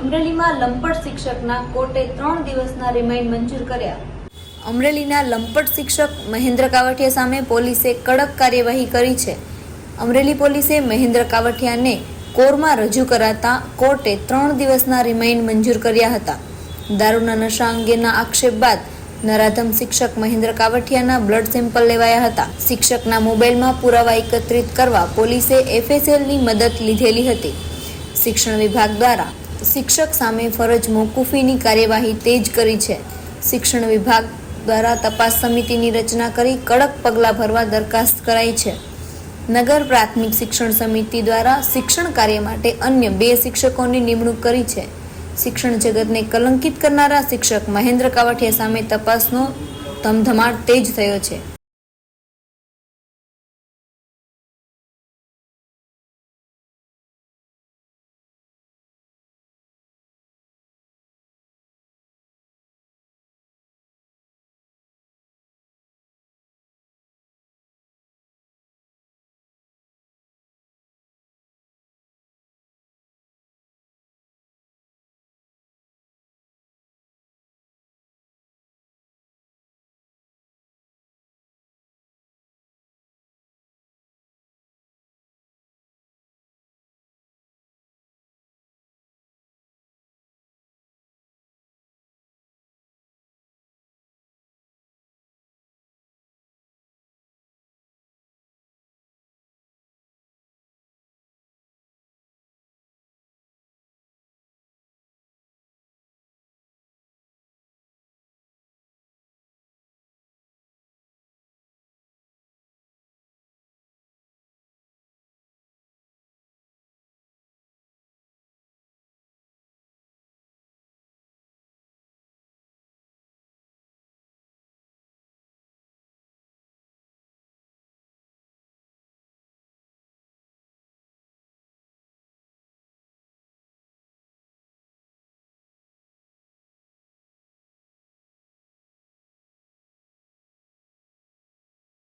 અમરેલીમાં લંપટ શિક્ષકના કોર્ટે ત્રણ દિવસના રિમાઇન્ડ મંજૂર કર્યા. અમરેલીના લંપટ શિક્ષક મહેન્દ્ર કાવઠિયા સામે પોલીસે કડક કાર્યવાહી કરી છે. અમરેલી પોલીસે મહેન્દ્ર કાવઠિયાને કોરમાં રજૂ કરાતા કોર્ટે ત્રણ દિવસના રિમાઇન્ડ મંજૂર કર્યા હતા. દારૂના નશા અંગેના આક્ષેપ બાદ નરાધમ શિક્ષક મહેન્દ્ર કાવઠિયાના બ્લડ સેમ્પલ લેવાયા હતા. શિક્ષકના મોબાઈલમાં પુરાવા એકત્રિત કરવા પોલીસે એફએસએલની મદદ લીધેલી હતી. શિક્ષણ વિભાગ દ્વારા શિક્ષક સામે ફરજ મોકૂફીની કાર્યવાહી તેજ કરી છે. શિક્ષણ વિભાગ દ્વારા તપાસ સમિતિની રચના કરી કડક પગલાં ભરવા દરખાસ્ત કરાઈ છે. નગર પ્રાથમિક શિક્ષણ સમિતિ દ્વારા શિક્ષણ કાર્ય માટે અન્ય બે શિક્ષકોની નિમણૂક કરી છે. શિક્ષણ જગતને કલંકિત કરનારા શિક્ષક મહેન્દ્ર કાવઠિયા સામે તપાસનો ધમધમાટ તેજ થયો છે.